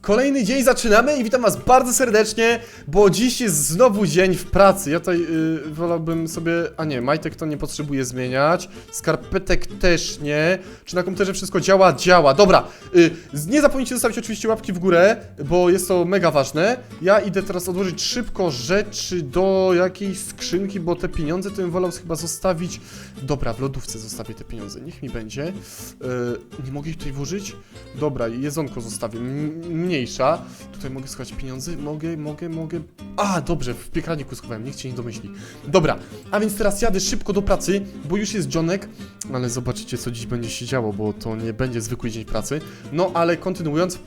Kolejny dzień zaczynamy i witam was bardzo serdecznie, bo dziś jest znowu dzień w pracy. Ja tutaj y, wolałbym sobie... A nie, majtek to nie potrzebuję zmieniać, skarpetek też nie. Czy na komputerze wszystko działa? Działa. Dobra, y, z- nie zapomnijcie zostawić oczywiście łapki w górę, bo jest to mega ważne. Ja idę teraz odłożyć szybko rzeczy do jakiejś skrzynki, bo te pieniądze to bym wolał chyba zostawić... Dobra, w lodówce zostawię te pieniądze, niech mi będzie. Y, nie mogę ich tutaj włożyć? Dobra, jedzonko zostawię, mniejsza. Tutaj mogę schować pieniądze? Mogę, mogę, mogę. A, dobrze, w piekarniku schowałem, nikt się nie domyśli. Dobra, a więc teraz jadę szybko do pracy, bo już jest dzionek, ale zobaczycie, co dziś będzie się działo, bo to nie będzie zwykły dzień pracy. No, ale kontynuując,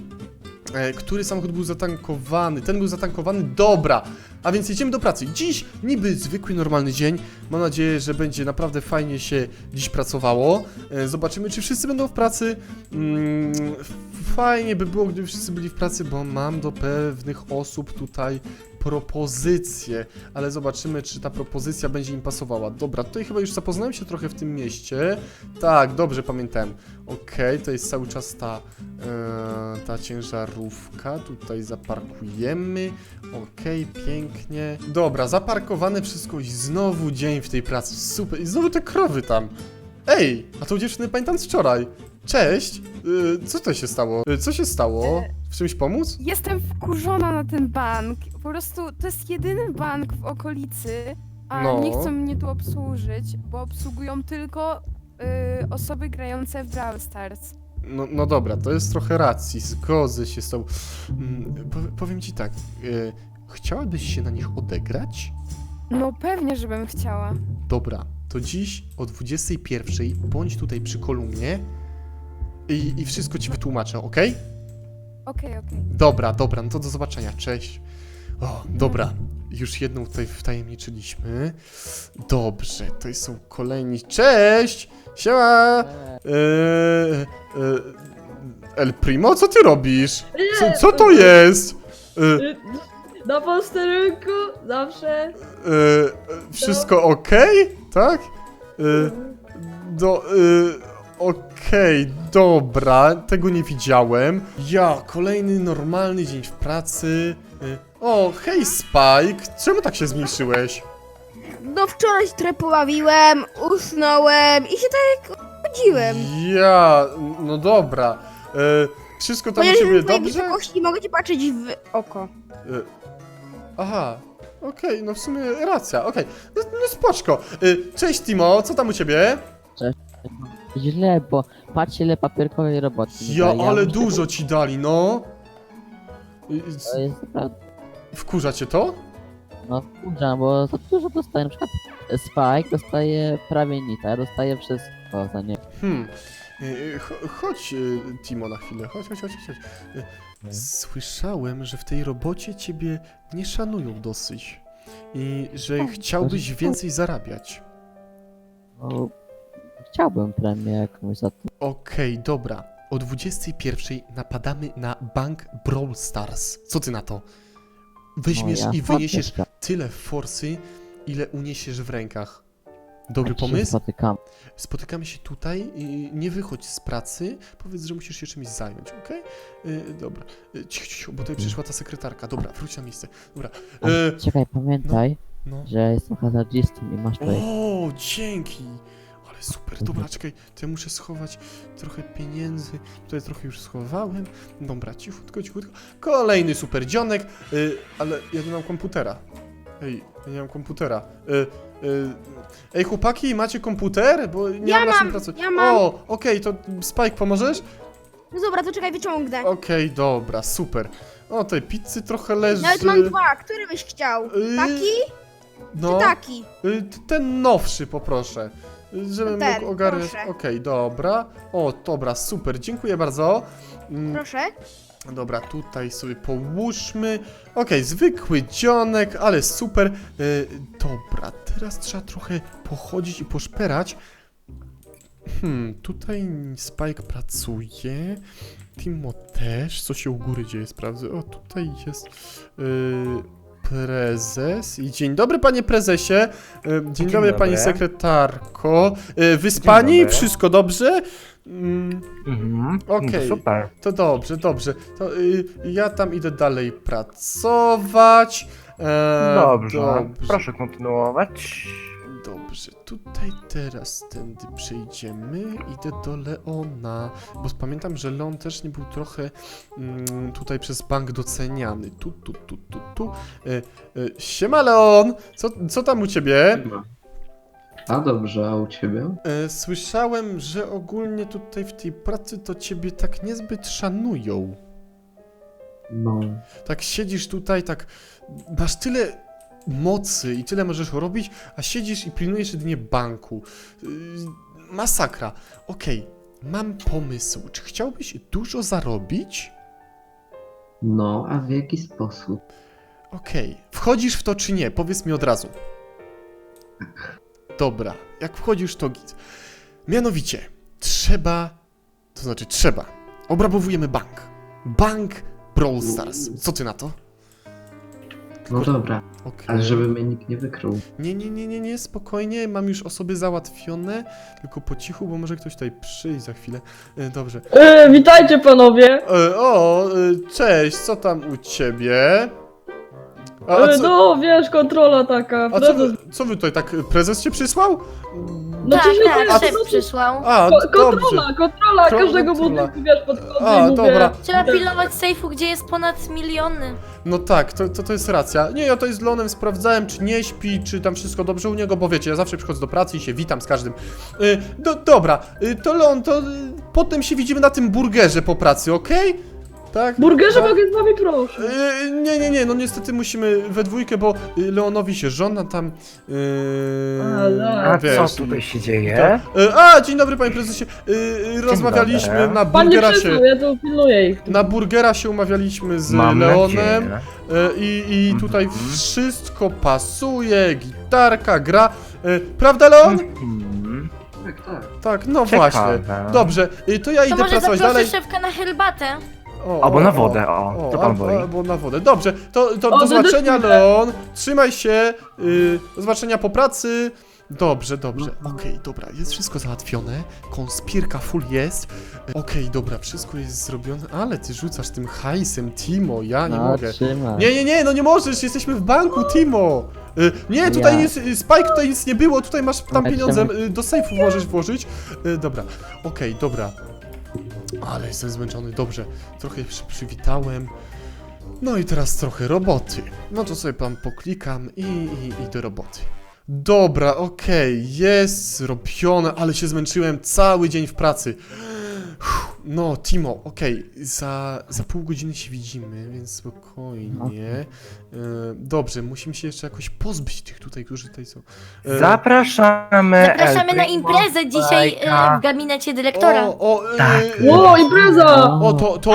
e, który samochód był zatankowany? Ten był zatankowany, dobra. A więc jedziemy do pracy. Dziś niby zwykły, normalny dzień. Mam nadzieję, że będzie naprawdę fajnie się dziś pracowało. E, Zobaczymy, czy wszyscy będą w pracy. Mm, fajnie by było, gdyby wszyscy byli w pracy, bo mam do pewnych osób tutaj propozycję, ale zobaczymy, czy ta propozycja będzie im pasowała. Dobra, tutaj chyba już zapoznałem się trochę w tym mieście. Tak, dobrze pamiętałem. Okej, to jest cały czas ta, e, ta ciężarówka. Tutaj zaparkujemy. Okej, pięknie. Dobra, zaparkowane wszystko i znowu dzień w tej pracy. Super. I znowu te krowy tam. Ej, a tą dziewczynę pamiętam z wczoraj. Cześć. Y, co to się stało? Y, co się stało? W czymś pomóc? Jestem wkurzona na ten bank. Po prostu to jest jedyny bank w okolicy, a No. nie chcą mnie tu obsłużyć, bo obsługują tylko y, osoby grające w Brawl Stars. No, no dobra, to jest trochę racji, zgodzę się z tobą. Mm, pow- powiem ci tak, y, chciałabyś się na nich odegrać? No pewnie, żebym chciała. Dobra, to dziś o 21 bądź tutaj przy kolumnie i, i wszystko ci wytłumaczę, ok? Okej, okej. Dobra, dobra, no to do zobaczenia, cześć. O, dobra, już jedną tutaj wtajemniczyliśmy. Dobrze, to są kolejni. Cześć! Siema! Eee, eee, El Primo, co ty robisz? Co, co to jest? Eee, Na posterunku zawsze. eee, wszystko ok? Tak? Eee, do, eee, okej, dobra, tego nie widziałem. Ja, kolejny normalny dzień w pracy. Eee, o, hej Spike, czemu tak się zmniejszyłeś? No wczoraj się trochę pobawiłem, usnąłem i się tak chodziłem. Ja, no dobra. Eee, wszystko tam u ciebie dobrze? wysokości mogę cię patrzeć w oko. Y, Aha, okej, no w sumie racja, okej, no, no spoczko. Y, Cześć Timo, co tam u ciebie? Źle, bo patrzcie ile papierkowej roboty. mi Ja, ale muszę- dużo ci dali, no. To jest naprawdę, Wkurza cię to? no wkurzam, bo za dużo dostaję. Na przykład Spike dostaje prawie nic, a ja dostaję wszystko za nie. Hmm. Y, cho- Chodź, y, Timo, na chwilę, chodź, chodź, chodź, chodź. Y. Słyszałem, że w tej robocie ciebie nie szanują dosyć. I że O, chciałbyś więcej zarabiać. No, chciałbym premię jakąś za to. Okej, dobra. O 21 napadamy na bank Brawl Stars. Co ty na to? Weźmiesz No, ja i wyniesiesz tyle forsy, ile uniesiesz w rękach. Dobry Jak się pomysł? Spotykam. Spotykamy się tutaj, i nie wychodź z pracy, powiedz, że musisz się czymś zająć, okej? Y, dobra. Y, Cicho, cicho, bo tutaj przyszła ta sekretarka. Dobra, wróć na miejsce. Dobra. A, Y, Czekaj, pamiętaj, no. że jestem hazardzistą i masz tutaj. O, dzięki! Ale super, dobra, czekaj, to ja muszę schować trochę pieniędzy. Tutaj trochę już schowałem. Dobra, cichutko, cichutko. Kolejny super dzionek, y, ale ja nie mam komputera. Ej, ja nie mam komputera. Y, y, ej, chłopaki, macie komputer? Bo nie Ja mam na czym mam, pracować. ja mam. O, okej, to Spike, pomożesz? No dobra, to czekaj, wyciągnę. Okej, dobra, super. O, tej pizzy trochę leży. Nawet mam dwa, który byś chciał? Y, Taki No. czy taki? Y, t- Ten nowszy poproszę. Żebym Ten, mógł ogarnąć. proszę. Okej, dobra. O, dobra, super, dziękuję bardzo. Mm, Proszę. Dobra, tutaj sobie połóżmy. Okej, zwykły dzionek, ale super. Y, dobra, teraz trzeba trochę pochodzić i poszperać. Hmm, tutaj Spike pracuje. Timo też. Co się u góry dzieje, sprawdzę. O, tutaj jest. y, prezes. I dzień dobry, panie prezesie. E, Dzień, dobry, pani sekretarko. E, Wyspani? Dzień dobry. Wszystko dobrze? Mm, Mhm. Okej. Super. to dobrze, dobrze. To y, ja tam idę dalej pracować. E, dobrze. Proszę kontynuować. Dobrze, tutaj teraz tędy przejdziemy. Idę do Leona, bo pamiętam, że Leon też nie był trochę mm, tutaj przez bank doceniany. Tu, tu, tu, tu, tu. E, e, siema Leon, co, co tam u ciebie? A dobrze, a u ciebie? E, słyszałem, że ogólnie tutaj w tej pracy to ciebie tak niezbyt szanują. No. Tak siedzisz tutaj, tak masz tyle mocy i tyle możesz robić, a siedzisz i pilnujesz jedynie banku. Yy, masakra. Okej, mam pomysł. Czy chciałbyś dużo zarobić? No, a w jaki sposób? Okej, wchodzisz w to czy nie? Powiedz mi od razu. Dobra, jak wchodzisz to git. Mianowicie, trzeba, to znaczy trzeba, obrabowujemy bank. Bank Brawl Stars. Co ty na to? No dobra, Okej. ale żeby mnie nikt nie wykrył. Nie, nie, nie, nie, nie, spokojnie, mam już osoby załatwione, tylko po cichu, bo może ktoś tutaj przyjść za chwilę. E, dobrze. E, witajcie panowie! E, o, e, cześć, co tam u ciebie? A, a, E, co, no wiesz, kontrola taka. a co, prezes- wy, co wy tutaj, tak, prezes cię przysłał? No tak, przecież tak, ja- szef no, przysłał. A, ko- dobrze. Kontrola, kontrola Ko- każdego kontrola. budynku, wiesz, podchodzę A, i mówię. dobra. Trzeba pilnować sejfu, gdzie jest ponad miliony. No tak, to, to, to jest racja. Nie, ja to z Leonem sprawdzałem, czy nie śpi, czy tam wszystko dobrze u niego, bo wiecie, ja zawsze przychodzę do pracy i się witam z każdym. Y, do, dobra, y, to Leon, to y, potem się widzimy na tym burgerze po pracy, okej? Tak? Burgerze No. mogę z wami proszę. Yy, nie, nie, nie, no niestety musimy we dwójkę, bo y, Leonowi się żona tam. Yy, Ale- A wiesz, co tutaj się dzieje? y, a, dzień dobry panie prezesie. Y, y, rozmawialiśmy dobry. na Pan nie burgera się. przysłał, ja tu pilnuję ich. Na burgera się umawialiśmy z Mam Leonem. nadzieję. I, I tutaj Mhm. wszystko pasuje, gitarka, gra. Prawda, Leon? Mhm. Tak, tak. Tak, no Ciekawe. właśnie. Dobrze, to ja To idę może pracować zaproszę dalej. szefka na herbatę. O, Albo o, na o, wodę, o, co pan albo, woli? albo na wodę. Dobrze, to, to O, do zobaczenia. Leon. Trzymaj się. y, do zobaczenia po pracy. Dobrze, dobrze. Okej, dobra, jest wszystko załatwione. Konspirka full jest. Y, Okej, dobra, wszystko jest zrobione. Ale ty rzucasz tym hajsem, Timo, ja nie no, mogę. trzymaj. Nie, nie, nie, no nie możesz, jesteśmy w banku, Timo. Y, nie, tutaj Ja. nic, y, Spike, tutaj nic nie było, tutaj masz tam Ale pieniądze, czemu- y, do sejfu możesz włożyć. Y, dobra, okej, dobra. Ale jestem zmęczony, dobrze. Trochę się przywitałem. No i teraz trochę roboty. No to sobie tam poklikam i, i, i do roboty. Dobra, okej, jest zrobione, ale się zmęczyłem cały dzień w pracy. No, Timo, okej, za, za pół godziny się widzimy, więc spokojnie. E, dobrze, musimy się jeszcze jakoś pozbyć tych tutaj, którzy tutaj są. E, Zapraszamy. Zapraszamy na imprezę dzisiaj e, w gabinecie dyrektora. O, o, e, Tak. Ło, impreza! O, to, to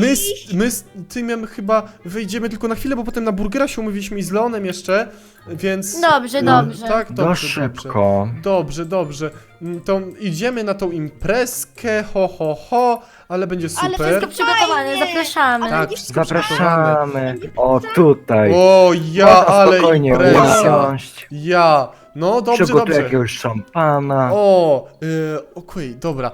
my, z, my z Tymem chyba wyjdziemy tylko na chwilę, bo potem na burgera się umówiliśmy i z Leonem jeszcze, więc... Dobrze, No, dobrze. Tak, No dobrze, dobrze. szybko. Dobrze, dobrze. Mm, To idziemy na tą imprezkę, ho, ho, ho, ale będzie Ale super. Wszystko przygotowane, Fajnie. zapraszamy. Tak, wszystko przygotowane. Zapraszamy. O, tutaj. O, ja, Można ale spokojnie impreza. usiąść. Ja, no dobrze, Przygotuję dobrze. jakiegoś szampana. O, y, okej, dobra.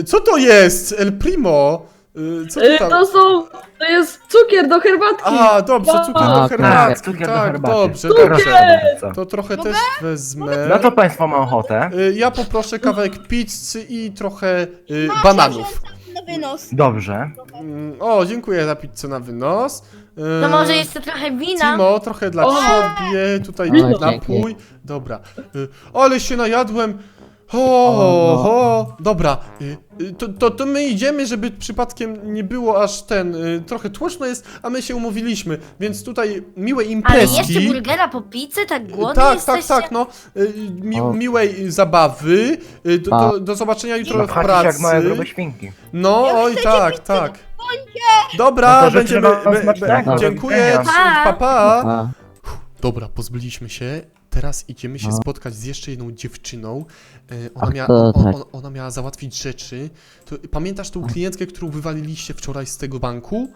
Y, co to jest, El Primo? Y, co to tam? to są... To jest cukier do herbatki. A, dobrze, cukier A, do tak, herbatki, Tak, cukier do tak, herbaty. dobrze, Cukier! dobrze. To trochę też wezmę. No to państwo ma ochotę. Y, Ja poproszę kawałek pizzy i trochę y, bananów. Na wynos. Dobrze. Mm, O, dziękuję za pizzę na wynos. Y, To może jeszcze trochę wina. Timo, trochę dla O! ciebie, tutaj O, napój. Dobra. Y, Ale się najadłem. Ho, no. ho, dobra, y, y, to, to, to my idziemy, żeby przypadkiem nie było aż ten, y, trochę tłoczno jest, a my się umówiliśmy, więc tutaj miłe Ale imprezki. jeszcze burgera po pizzy? Tak głodni tak, jesteście? tak, tak, no. Y, Mi, O. miłej zabawy. Y, Do, do, Pa. do zobaczenia jutro No w się jak pracy. małe grube świnki. No, Ja oj, chcę tak, tak. Dobra, No to będziemy. wam be- be- smacznego. dziękuję, pa, pa. A, Dobra, pozbyliśmy się. Teraz idziemy się No. spotkać z jeszcze jedną dziewczyną. E, Ona, Ach, miała, to on, tak. on, ona miała załatwić rzeczy. To, pamiętasz tą klientkę, którą wywaliliście wczoraj z tego banku?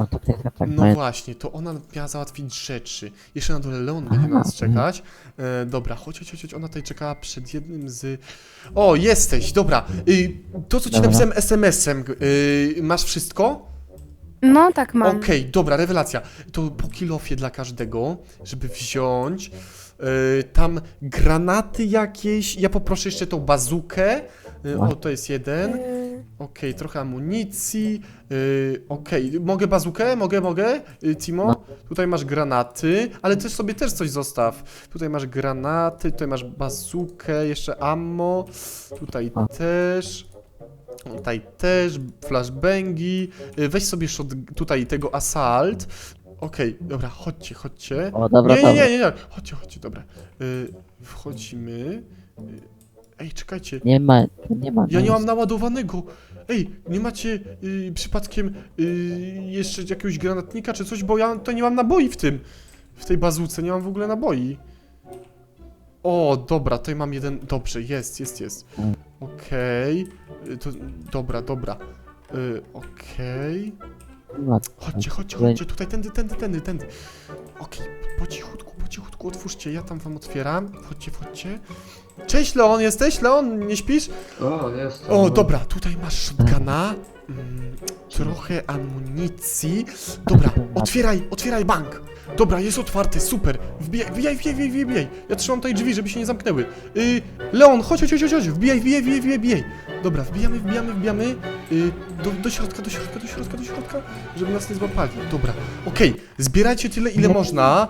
No to tak. No No, właśnie, to ona miała załatwić rzeczy. Jeszcze na dole Leon będzie na nas czekać. E, dobra, chodź, chodź, chodź, chodź, ona tutaj czekała przed jednym z... O, jesteś, dobra. Y, to, co ci Dobra. napisałem SMS-em, y, masz wszystko? No tak mam. Okej, dobra, rewelacja. To po kilofie dla każdego, żeby wziąć. Yy, tam granaty jakieś. Ja poproszę jeszcze tą bazukę. Yy, o, to jest jeden. Y, Okej, trochę amunicji. Yy, Okej, mogę bazukę? Mogę, mogę? Yy, Timo? No. Tutaj masz granaty, ale też sobie też coś zostaw. Tutaj masz granaty, tutaj masz bazukę, jeszcze ammo. Tutaj A. też. Tutaj też, flashbangi. Yy, Weź sobie shot, tutaj tego assault. Okej, dobra, chodźcie, chodźcie. O, dobra, nie, nie, nie, nie, nie. Chodźcie, chodźcie, dobra. Yy, wchodzimy. Yy, Ej, czekajcie. Nie ma, nie ma. Ja nie mam naładowanego. Ej, nie macie y, przypadkiem y, jeszcze jakiegoś granatnika czy coś, bo ja to nie mam naboi w tym. W tej bazuce nie mam w ogóle naboi. O, dobra, tutaj mam jeden. Dobrze, jest, jest, jest. Okej. Y, To dobra, dobra. Y, Okej. Chodźcie, chodźcie, Tutaj- chodźcie, tutaj, tędy, tędy, tędy, tędy. Okej, po cichutku, po cichutku, otwórzcie, ja tam wam otwieram. Wchodźcie, wchodźcie. Cześć Leon, jesteś? Leon, nie śpisz? O, jest. O, dobra, tutaj masz shotguna, mm, trochę amunicji. Dobra, otwieraj, otwieraj bank. Dobra, jest otwarty, super. Wbijaj, wbijaj, wbijaj, wbijaj, wbijaj. Ja trzymam tutaj drzwi, żeby się nie zamknęły. Y, Leon, chodź, chodź, chodź, chodź, wbijaj, wbijaj, wbijaj, wbijaj, wbijaj. Dobra, wbijamy, wbijamy, wbijamy. Y, do, do środka, do środka, do środka, do środka, żeby nas nie złapali. Dobra, okej, zbierajcie tyle, ile można.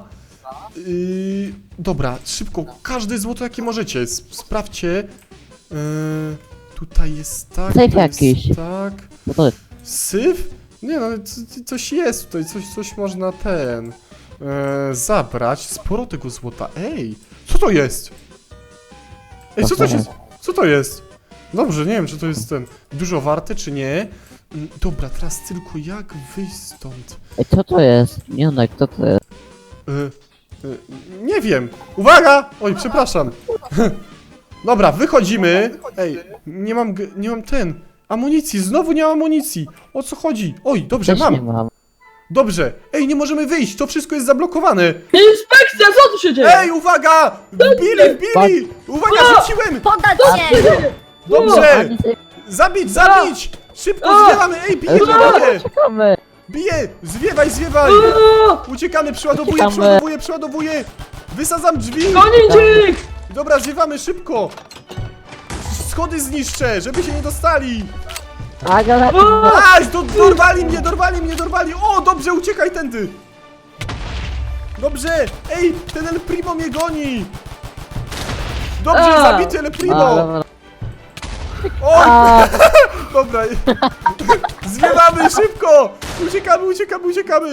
Yy, dobra, szybko, każde złoto jakie możecie, sprawdźcie. Yy, tutaj jest tak, Syf jest jakiś. tak. No to jest. Syf? Nie no, coś jest tutaj, coś, coś można ten... Yy, zabrać, sporo tego złota. Ej, co to jest? Ej, co to jest? Co to jest? Dobrze, nie wiem, czy to jest ten dużo warte, czy nie. Mm, Dobra, teraz tylko jak wyjść stąd? Ej, co to jest? Mionek, co to jest? Y, y, nie wiem. Uwaga! Oj, przepraszam. Dobra, wychodzimy. Ej, nie mam, g- nie mam ten. Amunicji, znowu nie mam amunicji. O co chodzi? Oj, dobrze, Też nie mam. mam. Dobrze. Ej, nie możemy wyjść, to wszystko jest zablokowane. Inspekcja, co tu się dzieje? Ej, uwaga! Wbili, wbili! Uwaga, rzuciłem! Poddać się! Dobrze! Ani Zabić, zabić! Szybko A! zwiewamy! Ej, bije, bije! Czekamy! Bije! Zwiewaj, zwiewaj! Uciekamy, przeładowuję, Uciekamy. przeładowuję, przeładowuję! Wysadzam drzwi! Gonić ich! Dobra, zwiewamy szybko! Schody zniszczę, żeby się nie dostali! Aga, O, Aj, do, dorwali mnie, dorwali mnie, dorwali! O, dobrze, uciekaj tędy! Dobrze! Ej, ten El Primo mnie goni! Dobrze, A. zabity El Primo! dobra. A, dobra! Zwiewamy szybko! Uciekamy, uciekamy, uciekamy!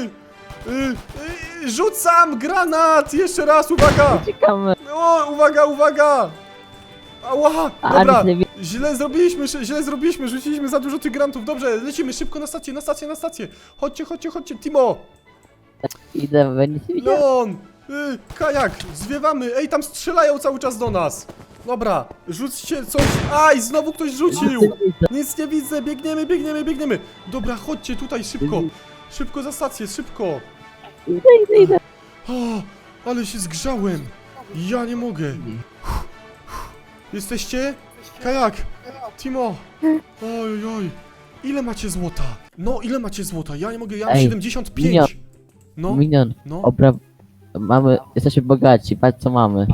Y, y, rzucam granat! Jeszcze raz, uwaga! Czekamy. O, uwaga, uwaga! Ała, dobra, źle zrobiliśmy, szy- źle zrobiliśmy, rzuciliśmy za dużo tych grantów, dobrze, lecimy szybko na stację, na stację, na stację, chodźcie, chodźcie, chodźcie, Timo, Idę, nie widziałem. Leon, y, kajak, zwiewamy, ej, tam strzelają cały czas do nas, dobra, rzućcie coś, aj, znowu ktoś rzucił, nic nie widzę, biegniemy, biegniemy, biegniemy, dobra, chodźcie tutaj, szybko, szybko za stację, szybko, Idę, idę, idę. o, ale się zgrzałem, ja nie mogę, Jesteście? Kajak! Timo! Oj, oj. Ile macie złota? No, ile macie złota? Ja nie mogę, ja mam Ej, 75. minion. No, Minion, no. obra... Mamy, jesteśmy bogaci, patrz co mamy.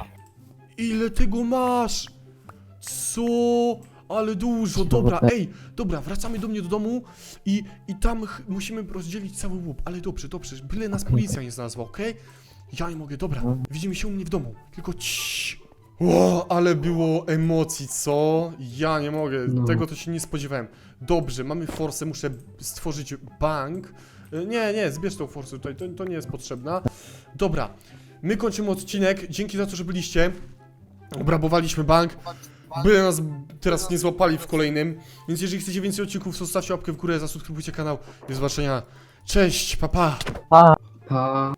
Ile tego masz? Co? Ale dużo, dobra, ej, dobra, wracamy do mnie do domu i, i tam musimy rozdzielić cały łup, ale dobrze, dobrze, byle nas policja nie znalazła, okej? Ja nie mogę, dobra, No. widzimy się u mnie w domu, tylko ciii. O, ale było emocji, co? Ja nie mogę, No. tego to się nie spodziewałem. Dobrze, mamy forsę, muszę stworzyć bank. E, Nie, nie, zbierz tą forsę tutaj, to, to nie jest potrzebna. Dobra, my kończymy odcinek, dzięki za to, że byliście. Obrabowaliśmy bank. Byle nas teraz nie złapali w kolejnym. Więc jeżeli chcecie więcej odcinków, to zostawcie łapkę w górę, zasubskrybujcie kanał. Do zobaczenia. Cześć, papa. Pa. Pa! Pa.